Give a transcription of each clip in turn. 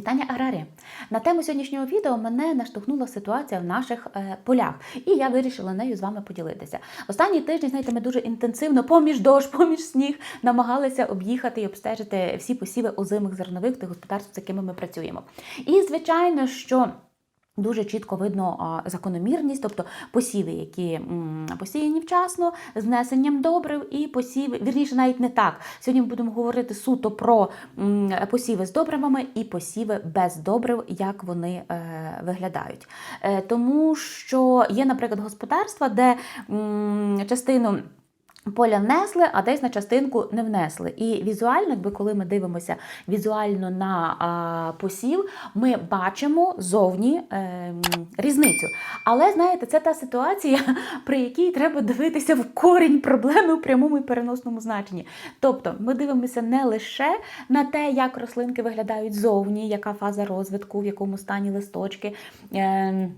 Вітання аграрі! На тему сьогоднішнього відео мене наштовхнула ситуація в наших е, полях, і я вирішила нею з вами поділитися. Останні тижні, знаєте, ми дуже інтенсивно, поміж дощ, поміж сніг, намагалися об'їхати і обстежити всі посіви озимих зернових тих господарств, з якими ми працюємо. І звичайно, що. Дуже чітко видно закономірність, тобто посіви, які посіяні вчасно, з внесенням добрив, і посіви, вірніше, навіть не так. Сьогодні ми будемо говорити суто про посіви з добривами і посіви без добрив, як вони е, виглядають. Е, тому що є, наприклад, господарства, де частину. Поля внесли, а десь на частинку не внесли. І візуально, якби коли ми дивимося візуально на а, посів, ми бачимо зовні е, різницю. Але знаєте, це та ситуація, при якій треба дивитися в корінь проблеми в прямому і переносному значенні. Тобто ми дивимося не лише на те, як рослинки виглядають зовні, яка фаза розвитку, в якому стані листочки. Е,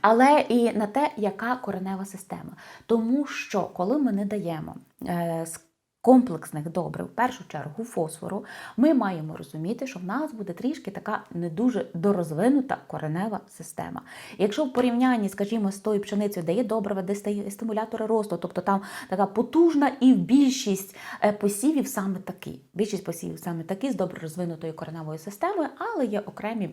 але і на те, яка коренева система. Тому що коли ми не даємо е, з комплексних добрив, в першу чергу фосфору, ми маємо розуміти, що в нас буде трішки така не дуже дорозвинута коренева система. Якщо в порівнянні, скажімо, з тою пшеницею, де є добрива, де стає стимулятори росту, тобто там така потужна і більшість е, посівів саме такі. Більшість посівів саме такі з добре розвинутою кореневою системою, але є окремі.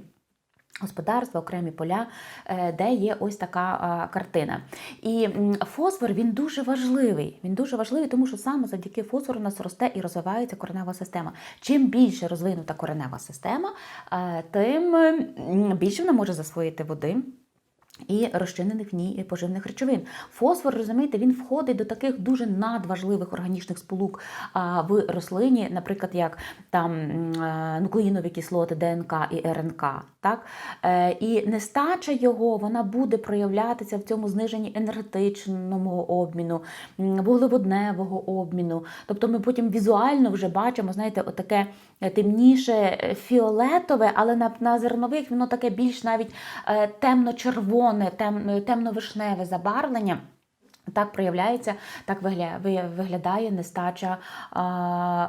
Господарства, окремі поля, е, де є ось така картина. І фосфор він дуже важливий. Він дуже важливий, тому що саме завдяки фосфору у нас росте і розвивається коренева система. Чим більше розвинута коренева система, е, тим більше вона може засвоїти води. І розчинених в ній поживних речовин. Фосфор, розумієте, він входить до таких дуже надважливих органічних сполук в рослині, наприклад, як там е, нуклеїнові кислоти ДНК і РНК. Так? Е, і нестача його вона буде проявлятися в цьому зниженні енергетичного обміну, вуглеводневого обміну. Тобто ми потім візуально вже бачимо, знаєте, отаке темніше е, фіолетове, але на, на зернових воно таке більш навіть е, темно-червоне, тем, темно-вишневе забарвлення. Так проявляється, так виглядає, нестача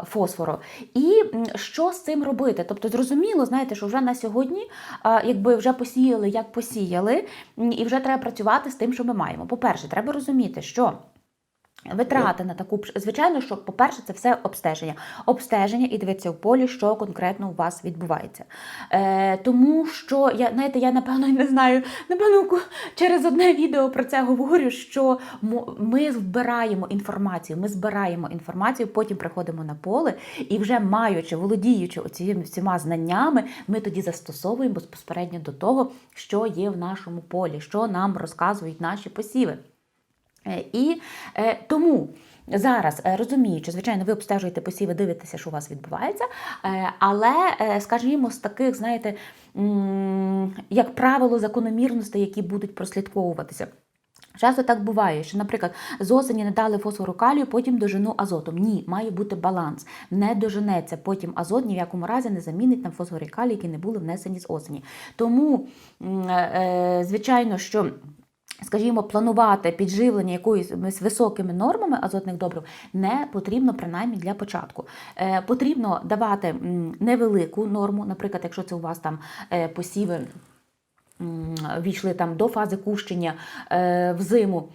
фосфору. І що з цим робити? Тобто, зрозуміло, знаєте, що вже на сьогодні, якби вже посіяли, як посіяли, і вже треба працювати з тим, що ми маємо. По-перше, треба розуміти, що. Витрати на таку звичайно, що, по-перше, це все обстеження. Обстеження і дивитися в полі, що конкретно у вас відбувається. Е, тому що я знаєте, я напевно не знаю, напевно, через одне відео про це говорю, що ми збираємо інформацію, ми збираємо інформацію, потім приходимо на поле, і вже маючи, володіючи оціми всіма знаннями, ми тоді застосовуємо безпосередньо до того, що є в нашому полі, що нам розказують наші посіви. Е, І е, тому зараз е, розуміючи, звичайно, ви обстежуєте посіви, дивитеся, що у вас відбувається. Але, скажімо, з таких, знаєте, як правило, закономірностей, які будуть прослідковуватися. Часто так буває, що, наприклад, з осені не дали фосфору калію, потім дожену азотом. Ні, має бути баланс. Не доженеться, потім азот ні в якому разі не замінить на фосфор і які не були внесені з осені. Тому, звичайно, що. Скажімо, планувати підживлення якоюсь високими нормами азотних добрив не потрібно принаймні для початку. Е, потрібно давати невелику норму, наприклад, якщо це у вас там е, посіви. Війшли там до фази кущення е, в зиму,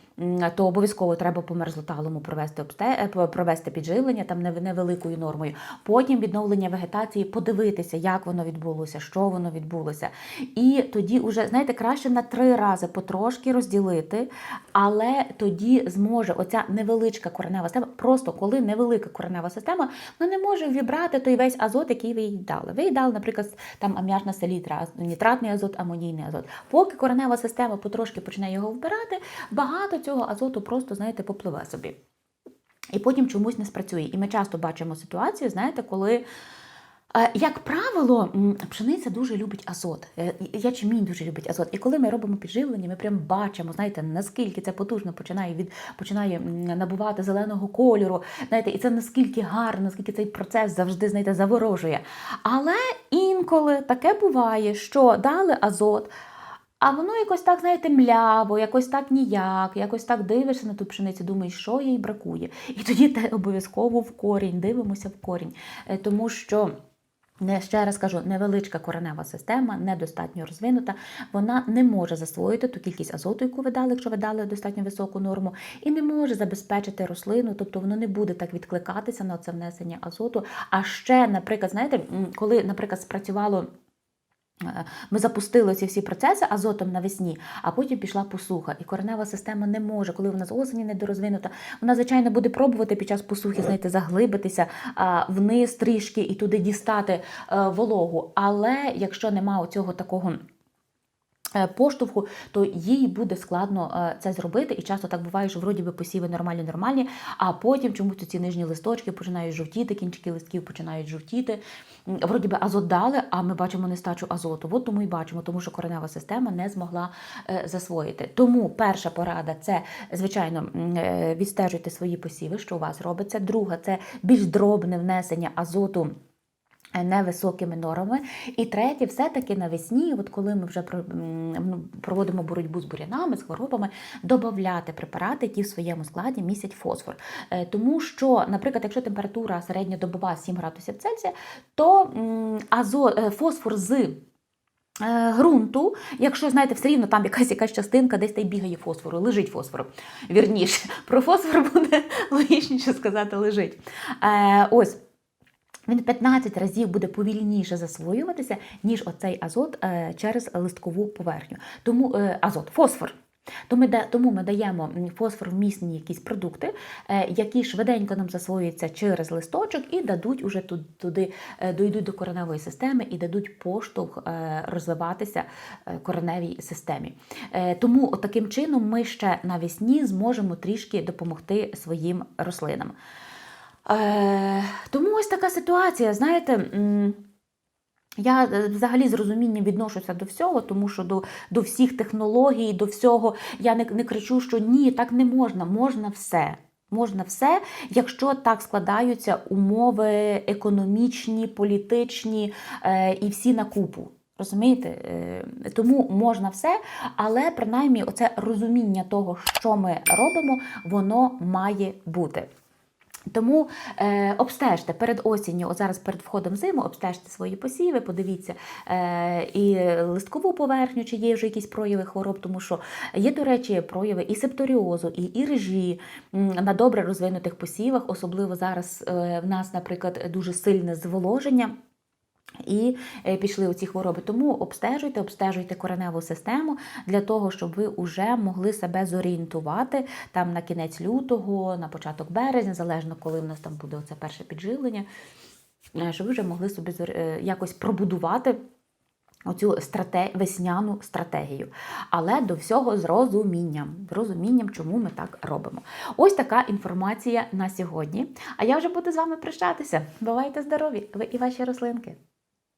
то обов'язково треба по мерзлоталому провести обсте... е, провести підживлення там невеликою нормою. Потім відновлення вегетації, подивитися, як воно відбулося, що воно відбулося. І тоді вже, знаєте, краще на три рази потрошки розділити, але тоді зможе оця невеличка коренева система, просто коли невелика коренева система, вона не може вібрати той весь азот, який ви їй дали. Ви їй дали, наприклад, там аміачна селітра, нітратний азот, амонійний азот. Поки коренева система потрошки почне його вбирати, багато цього азоту просто, знаєте, попливе собі. І потім чомусь не спрацює. І ми часто бачимо ситуацію, знаєте, коли. Е, Як правило, пшениця дуже любить азот. Е, і Ячмінь дуже любить азот. І коли ми робимо підживлення, ми прям бачимо, знаєте, наскільки це потужно починає від починає набувати зеленого кольору. Знаєте, і це наскільки гарно, наскільки цей процес завжди знаєте, заворожує. Але інколи таке буває, що дали азот. А воно якось так, знаєте, мляво, якось так ніяк, якось так дивишся на ту пшеницю, думаєш, що їй бракує. І тоді обов'язково в корінь, дивимося в корінь. Е, Тому що Не ще раз кажу, невеличка коренева система, недостатньо розвинута. Вона не може засвоїти ту кількість азоту, яку ви дали, якщо ви дали достатньо високу норму, і не може забезпечити рослину, тобто воно не буде так відкликатися на це внесення азоту. А ще, наприклад, знаєте, коли, наприклад, спрацювало. Е, Ми запустили ці всі процеси азотом навесні, а потім пішла посуха. І коренева система не може, коли вона з осені недорозвинута, вона, звичайно, буде пробувати під час посухи, знаєте, заглибитися вниз трішки і туди дістати е, вологу. Але якщо нема цього такого. Е, Поштовху, то їй буде складно е, це зробити, і часто так буває, що вроді би посіви нормальні, нормальні, а потім чомусь ці нижні листочки починають жовтіти, кінчики листків починають жовтіти. Вроді би азот дали, а ми бачимо нестачу азоту. От тому і бачимо, тому що коренева система не змогла е, засвоїти. Тому перша порада це, звичайно, відстежуйте свої посіви, що у вас робиться. Друга це більш дробне внесення азоту. Е, Невисокими нормами. І третє, все-таки навесні, от коли ми вже ну, проводимо боротьбу з бурянами, з хворобами, додати препарати, які в своєму складі містять фосфор. Е, Тому що, наприклад, якщо температура середньодобова 7 градусів Цельсія, то азо, е, фосфор з ґрунту, якщо знаєте, все рівно там якась якась частинка, десь та й бігає фосфору, лежить фосфору. Вірніше, про фосфор буде логічніше сказати лежить. Ось. Він 15 разів буде повільніше засвоюватися, ніж оцей азот е, через листкову поверхню. Тому е, азот, фосфор. Тому ми, даємо м, фосфор-вмісні якісь продукти, е, які швиденько нам засвоюються через листочок і дадуть уже ту- туди, дойдуть до кореневої системи і дадуть поштовх розвиватися кореневій системі. Тому таким чином ми ще навесні зможемо трішки допомогти своїм рослинам. Е, тому ось така ситуація. Знаєте, я е, взагалі з розумінням відношуся до всього, тому що до, до всіх технологій, до всього я не, не кричу, що ні, так не можна, можна все. Можна все, якщо так складаються умови економічні, політичні е, і всі на купу. Розумієте? Е, тому можна все, але принаймні оце розуміння того, що ми робимо, воно має бути. Тому е, обстежте перед осінню, от зараз перед входом в зиму, обстежте свої посіви, подивіться е, і листкову поверхню, чи є вже якісь прояви хвороб, тому що є, до речі, прояви і септоріозу, і іржі рижі на добре розвинутих посівах, особливо зараз е, в нас, наприклад, дуже сильне зволоження. І е, пішли оці хвороби. Тому обстежуйте, обстежуйте кореневу систему для того, щоб ви вже могли себе зорієнтувати там на кінець лютого, на початок березня, залежно коли в нас там буде оце перше підживлення, е, щоб ви вже могли собі е, якось пробудувати. Оцю страте... весняну стратегію, але до всього з розумінням, з розумінням, чому ми так робимо. Ось така інформація на сьогодні. А я вже буду з вами прощатися. Бувайте здорові, ви і ваші рослинки.